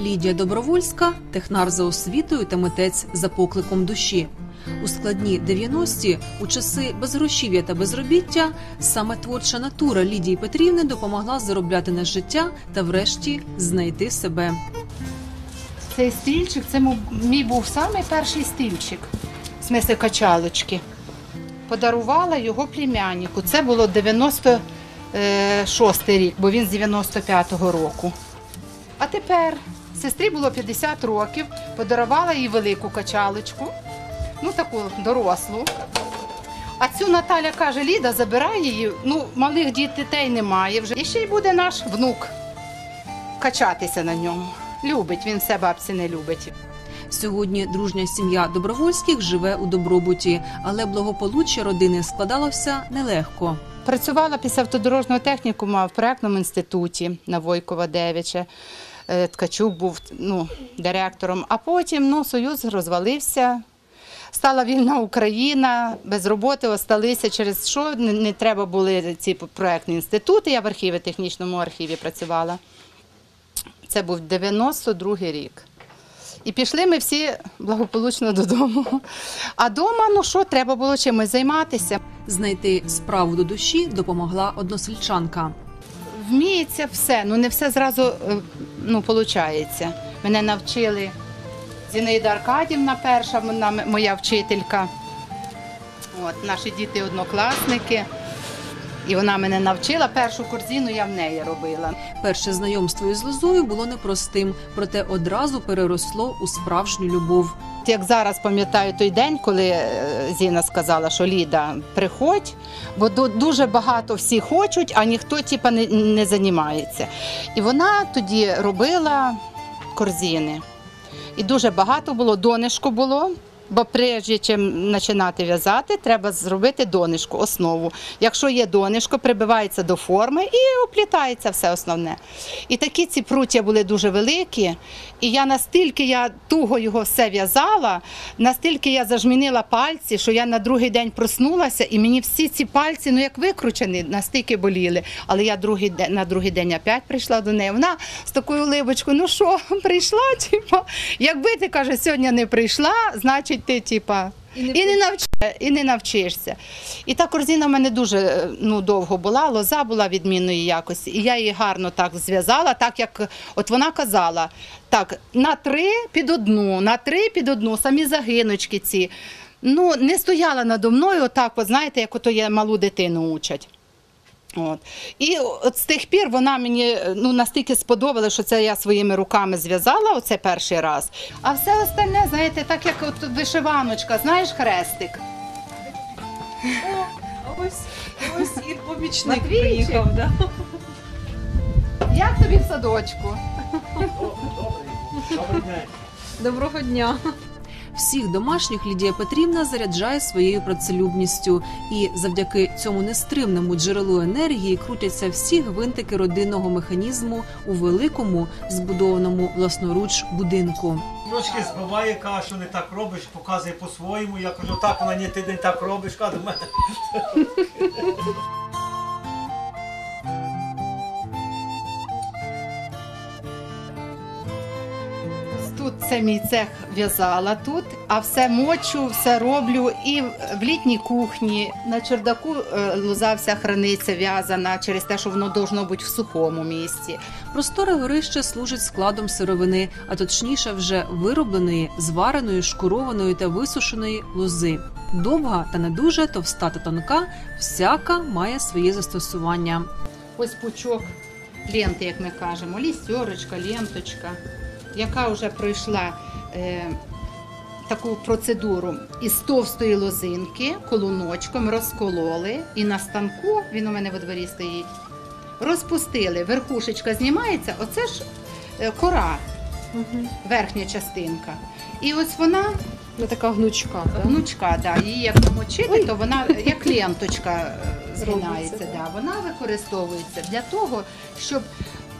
Лідія Добровольська технар за освітою та митець за покликом душі. У складні 90-ті, у часи безгрошів'я та безробіття, саме творча натура Лідії Петрівни допомогла заробляти на життя та, врешті, знайти себе. Цей стільчик це мій був самий перший стільчик, в смислі качалочки. Подарувала його племяннику. Це було 96 рік, бо він з 95-го року. А тепер сестрі було 50 років, подарувала їй велику качалочку, ну таку дорослу. А цю Наталя каже, Ліда, забирай її. Ну, малих дітей немає вже. І ще й буде наш внук качатися на ньому. Любить, він все бабці не любить. Сьогодні дружня сім'я Добровольських живе у добробуті, але благополуччя родини складалося нелегко. Працювала після автодорожнього технікуму в проектному інституті на Войкова 9. Е, Ткачук був ну, директором, а потім ну, Союз розвалився. Стала вільна Україна, без роботи осталися, через що не, треба були ці проектні інститути. Я в архіві, технічному архіві працювала. Це був 92-й рік. І пішли ми всі благополучно додому. А вдома, ну що, треба було чимось займатися. Знайти справу до душі допомогла односельчанка. Вміється все, ну не все зразу е, ну, виходить. Мене навчили Зінаїда Аркадівна, перша вона моя вчителька. От, наші діти однокласники. І вона мене навчила. Першу корзину я в неї робила. Перше знайомство із лозою було непростим, проте одразу переросло у справжню любов. Як зараз пам'ятаю той день, коли е, Зіна сказала, що Ліда, приходь, бо ду- дуже багато всі хочуть, а ніхто типа, не, не займається. І вона тоді робила корзини. І дуже багато було, донишко було. Бо прежде чим починати в'язати, треба зробити донишко, основу. Якщо є донишко, прибивається до форми і оплітається все основне. І такі ці пруття були дуже великі. І я настільки я туго його все в'язала, настільки я зажмінила пальці, що я на другий день проснулася, і мені всі ці пальці, ну як викручені, настільки боліли. Але я другий день, на другий день опять прийшла до неї. Вона з такою уливочкою, ну що, прийшла? Типа, якби ти каже, сьогодні не прийшла, значить ти, типа. І не, навч... і не навчишся. І та корзина в мене дуже е, ну, довго була, лоза була відмінної якості. І я її гарно так зв'язала, так як от вона казала, так, на три під одну, на три під одну, самі загиночки ці. Ну, не стояла надо мною, отак, от, знаєте, як ото є малу дитину учать. От. І от з тих пір вона мені ну, настільки сподобала, що це я своїми руками зв'язала, оце перший раз. А все остальне, знаєте, так як от вишиваночка, знаєш, хрестик. Ось ось і помічник приїхав, Да? Як тобі в садочку? Доброго дня. Всіх домашніх Лідія Петрівна заряджає своєю працелюбністю, і завдяки цьому нестримному джерелу енергії крутяться всі гвинтики родинного механізму у великому збудованому власноруч будинку. Трошки збиває кашу, не так робиш, показує по-своєму. Я кажу, так вона ні, ти не так робиш, каже, мене. Тут це мій цех в'язала тут, а все мочу, все роблю і в літній кухні, на чердаку е, лоза вся храниться в'язана через те, що воно должно бути в сухому місці. Просторе горище служить складом сировини, а точніше, вже виробленої, звареної, шкурованої та висушеної лози. Довга та не дуже товста та тонка, всяка має своє застосування. Ось пучок ленти, як ми кажемо, лістерочка, ленточка, яка вже пройшла е, таку процедуру із товстої лозинки, колуночком розкололи і на станку, він у мене во дворі стоїть, розпустили, верхушечка знімається, оце ж е, кора, верхня частинка. І ось вона Ну, така гнучка. Да? Гнучка, да. Її як намочити, то вона як ленточка е, згинається. Да. Вона використовується для того, щоб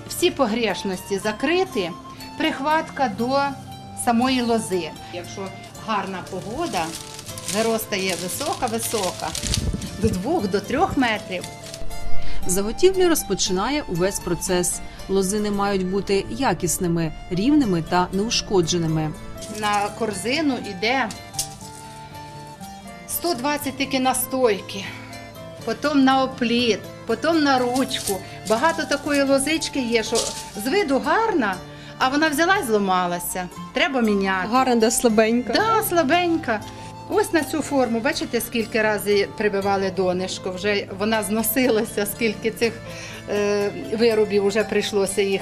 всі погрешності закрити, прихватка до самої лози. Якщо гарна погода, виростає висока-висока, до двох, до трьох метрів. Заготівлі розпочинає увесь процес. Лозини мають бути якісними, рівними та неушкодженими. На корзину йде 120 тільки настойки, потім на опліт, потім на ручку. Багато такої лозички є, що з виду гарна, а вона взяла і зламалася. Треба міняти. Гарна, да слабенька. Да, слабенька. Ось на цю форму, бачите, скільки разів прибивали донишко, вже вона зносилася, скільки цих е, виробів вже прийшлося їх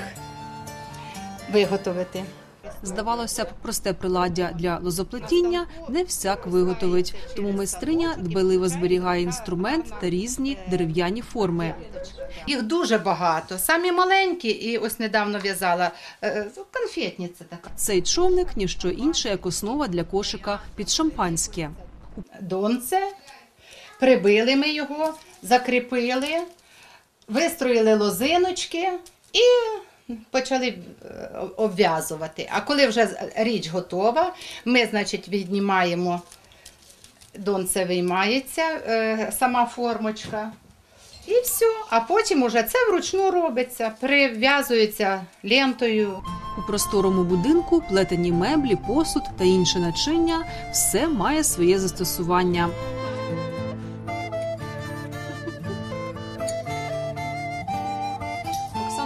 виготовити. Здавалося б, просте приладдя для лозоплетіння не всяк виготовить, тому майстриня дбайливо зберігає інструмент та різні дерев'яні форми. Їх дуже багато, самі маленькі, і ось недавно в'язала е, конфетниця така. Цей човник ніщо інше, як основа для кошика під шампанське. Донце, прибили ми його, закріпили, вистроїли лозиночки і почали е, обв'язувати. А коли вже річ готова, ми, значить, віднімаємо, донце виймається, е, сама формочка. І все. А потім уже це вручну робиться, прив'язується лентою. У просторому будинку плетені меблі, посуд та інше начиння все має своє застосування.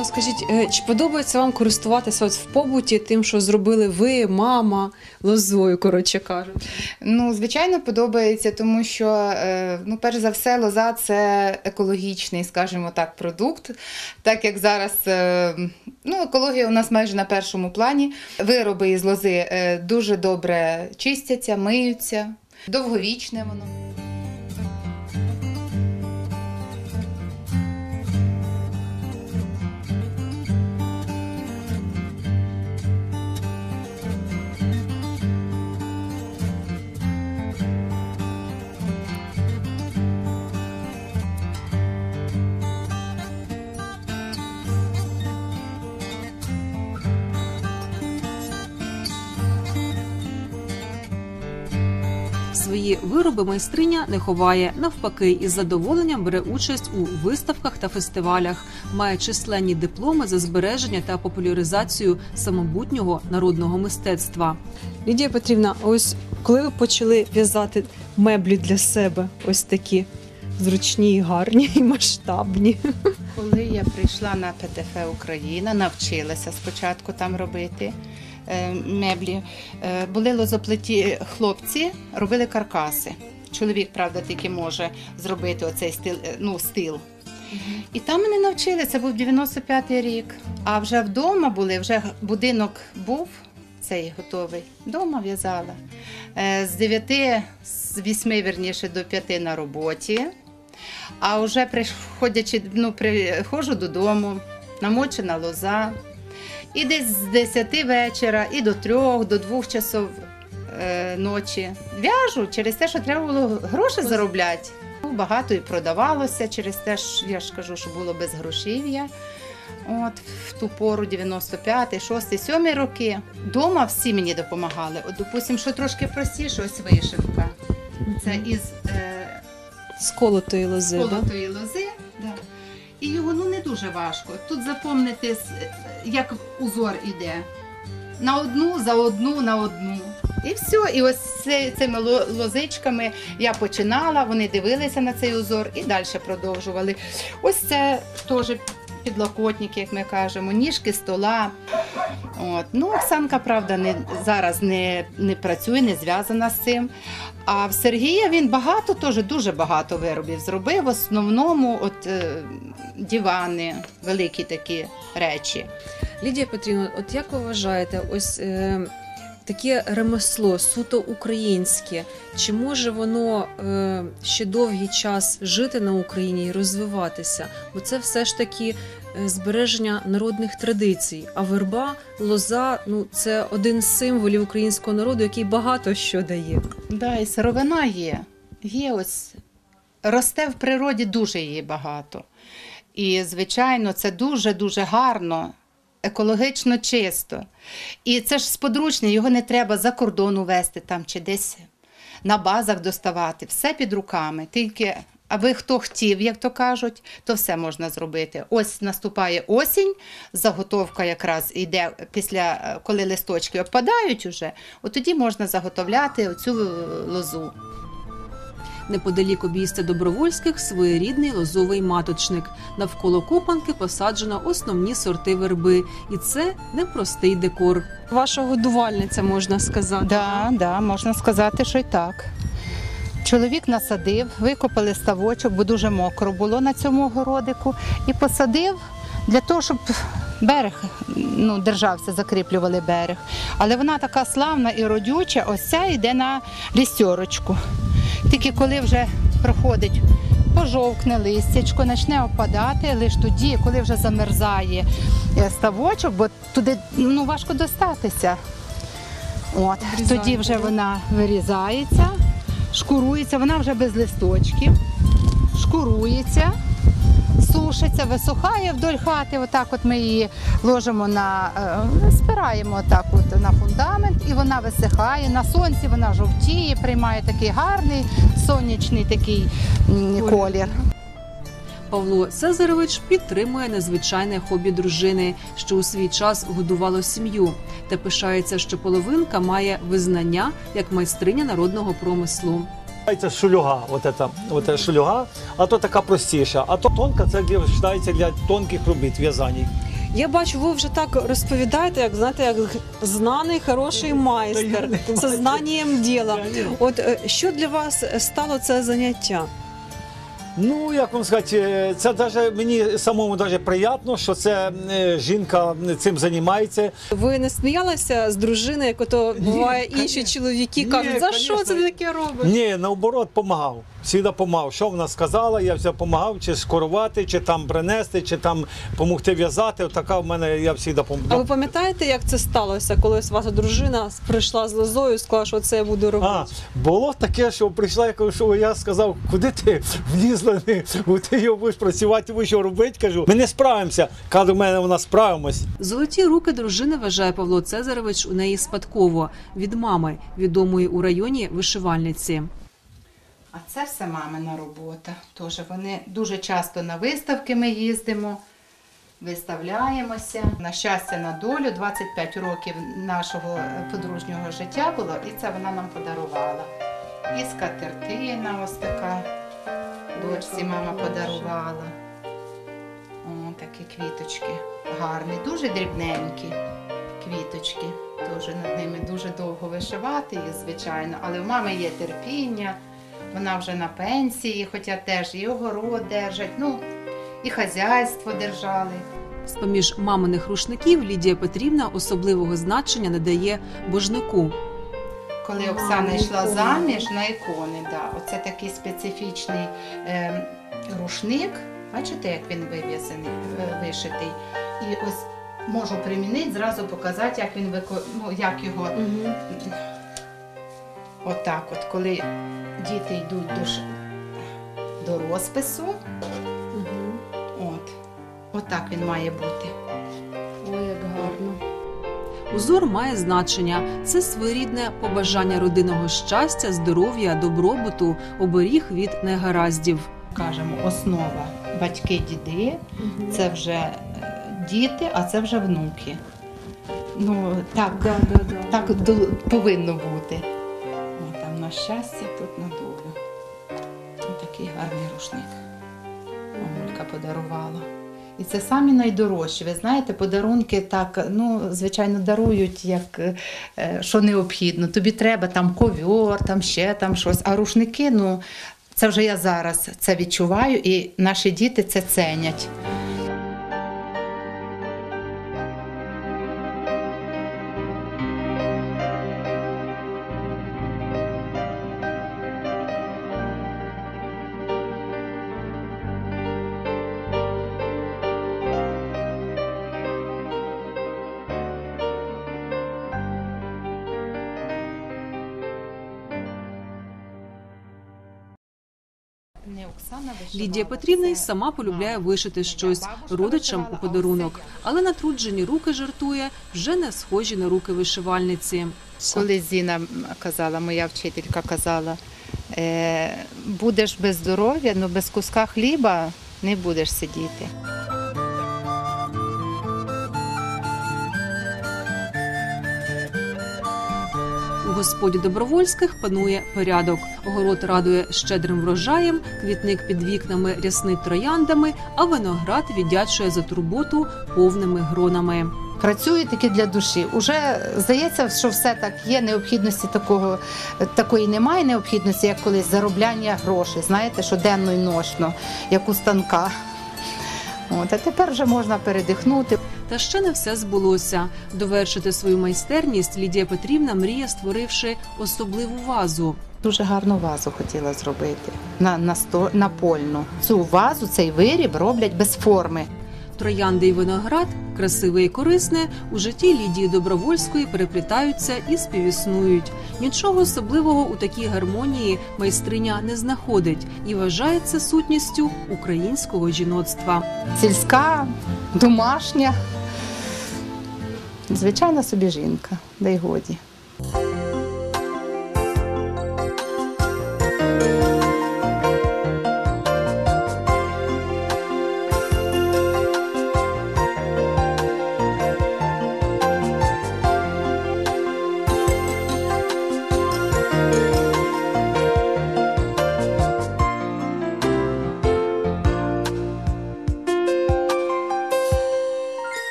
Оксано, скажіть, е, чи подобається вам користуватися от в побуті тим, що зробили ви, мама, лозою, коротше кажучи? Ну, звичайно, подобається, тому що, е, ну, перш за все, лоза це екологічний, скажімо так, продукт. Так як зараз е, ну, екологія у нас майже на першому плані. Вироби із лози дуже добре чистяться, миються, довговічне воно. Вироби майстриня не ховає, навпаки, із задоволенням бере участь у виставках та фестивалях, має численні дипломи за збереження та популяризацію самобутнього народного мистецтва. Лідія Петрівна, ось коли ви почали в'язати меблі для себе, ось такі зручні, і гарні і масштабні. Коли я прийшла на ПТФ Україна, навчилася спочатку там робити меблі. Е, були лозоплеті хлопці, робили каркаси. Чоловік, правда, тільки може зробити оцей стил, е, ну, стил. І там мене навчили, це був 95-й рік. А вже вдома були, вже будинок був цей готовий. Вдома в'язала. Е, З 9, з 8, вірніше, до 5 на роботі. А вже приходячи, ну, приходжу додому, намочена лоза. І десь з 10 вечора, і до 3, до 2 часов е, ночі в'яжу через те, що треба було гроші заробляти. Багато і продавалося через те, що я ж кажу, що було без грошів'я. От в ту пору 95, 6, 7 роки. Дома всі мені допомагали. От, допустим, що трошки простіше, ось вишивка. Це із е, З колотої лози. да? колотої лози. Дуже важко. Тут запомнити, як узор іде. На одну, за одну, на одну. І все. І ось цими ло- лозичками я починала, вони дивилися на цей узор і далі продовжували. Ось це теж підлокотники, як ми кажемо, ніжки стола. От. Ну, Оксанка, правда, не, зараз не, не працює, не зв'язана з цим. А в Сергія він багато, теж дуже багато виробів зробив. В основному от, е, дивани, великі такі речі. Лідія Петрівна, от як ви вважаєте, ось е, таке ремесло суто українське, чи може воно е, ще довгий час жити на Україні і розвиватися? Бо це все ж таки збереження народних традицій. А верба, лоза ну це один з символів українського народу, який багато що дає. Да, і сировина є. Є ось росте в природі дуже її багато. І, звичайно, це дуже-дуже гарно, екологічно чисто. І це ж сподручне, його не треба за кордону вести там чи десь на базах доставати. Все під руками. Тільки аби хто хотів, як то кажуть, то все можна зробити. Ось наступає осінь, заготовка якраз йде після е, коли листочки опадають уже, от тоді можна заготовляти цю лозу. Неподалік обійстя добровольських своєрідний лозовий маточник. Навколо копанки посаджено основні сорти верби, і це непростий декор. Ваша годувальниця, можна сказати. Да, да, можна сказати, що й так. Чоловік насадив, викопали ставочок, бо дуже мокро було на цьому городику, і посадив для того, щоб берег ну, держався, закріплювали берег. Але вона така славна і родюча, ось ця йде на лістьорочку. Тільки коли вже проходить, пожовкне листячко, почне опадати, лише тоді, коли вже замерзає е, ставочок, бо туди ну, важко достатися. От, тоді вже вона вирізається, шкурується, вона вже без листочків, шкурується, сушиться, висухає вдоль хати. Отак от ми її ложимо на е, спираємо отак от на фундамент, і вона висихає. На сонці вона жовтіє, приймає такий гарний сонячний такий колір. Павло Цезарович підтримує незвичайне хобі дружини, що у свій час годувало сім'ю, та пишається, що половинка має визнання як майстриня народного промислу. Це шульога, от це, от шульога, а то така простіша. А то тонка це для- вважається для тонких робіт в'язань. Я бачу, ви вже так розповідаєте, як знаєте, як знаний хороший майстер Та я не з знанням діла. От е, що для вас стало це заняття? Ну, як вам сказати, це даже мені самому даже приємно, що це е, жінка цим займається. Ви не сміялися з дружини, як ото буває інші чоловіки Ні, кажуть, за що це ти таке робиш? Ні, наоборот, допомагав. Завжди допомагав. Що вона сказала, я все допомагав, чи скорувати, чи там принести, чи там допомогти в'язати. Така в мене я завжди А ви пам'ятаєте, як це сталося, коли ваша дружина прийшла з лозою і сказала, що це я буду робити? А, було таке, що прийшла, я кажу, що я сказав, куди ти влізла, не- ти його будеш працювати, ви що робити? Кажу, ми не справимося. Каже, в мене вона справимось. Золоті руки дружини вважає Павло Цезарович у неї спадково від мами, відомої у районі вишивальниці. А це все мамина робота. Тож вони дуже часто на виставки ми їздимо, виставляємося. На щастя, на долю 25 років нашого подружнього життя було, і це вона нам подарувала. І скатертина ось така. Дочці мама подарувала. О, такі квіточки гарні, дуже дрібненькі квіточки. Теж над ними дуже довго вишивати, звичайно, але в мами є терпіння. Вона вже на пенсії, хоча теж і огород держать, ну і хазяйство держали. З-поміж маминих рушників Лідія Петрівна особливого значення надає божнику. Коли Оксана йшла заміж на ікони, да. оце такий специфічний е, рушник. Бачите, як він вив'язаний, е, вишитий. І ось можу примінити, зразу показати, як він вико... ну, як його Угу. Отак, от коли діти йдуть до, ш- до розпису, Угу. от, отак він має бути. Ой, як гарно. Узор має значення. Це своєрідне побажання родинного щастя, здоров'я, добробуту, оберіг від негараздів. Кажемо, основа батьки, діди, це вже е, діти, а це вже внуки. Ну, так, Да, да, да. так повинно бути. На щастя, тут на долю. Ось такий гарний рушник. Мамулька подарувала. І це самі найдорожчі. Ви знаєте, подарунки так, ну, звичайно, дарують, як е, що необхідно. Тобі треба там ковьор, там ще там щось. А рушники, ну, це вже я зараз це відчуваю, і наші діти це ценять. Лідія Петрівна й сама полюбляє вишити щось родичам у подарунок, але натруджені руки жартує вже не схожі на руки вишивальниці. Коли Зіна казала, моя вчителька казала, Е, будеш без здоров'я, але без куска хліба не будеш сидіти. Господі добровольських панує порядок. Огород радує щедрим врожаєм, квітник під вікнами ряснить трояндами, а виноград віддячує за турботу повними гронами. Працюю таки для душі. Уже здається, що все так є. Необхідності такого такої немає. Необхідності, як колись заробляння грошей. Знаєте, що денно і ношно, як у станка. От, а тепер вже можна передихнути. Та ще не все збулося. Довершити свою майстерність Лідія Петрівна мріє, створивши особливу вазу. Дуже гарну вазу хотіла зробити на, на сто, напольну. Цю вазу, цей виріб роблять без форми. Троянди і виноград, красиве і корисне, у житті Лідії Добровольської переплітаються і співіснують. Нічого особливого у такій гармонії майстриня не знаходить і вважається сутністю українського жіноцтва. Сільська, домашня. Звичайна собі жінка, дай годі.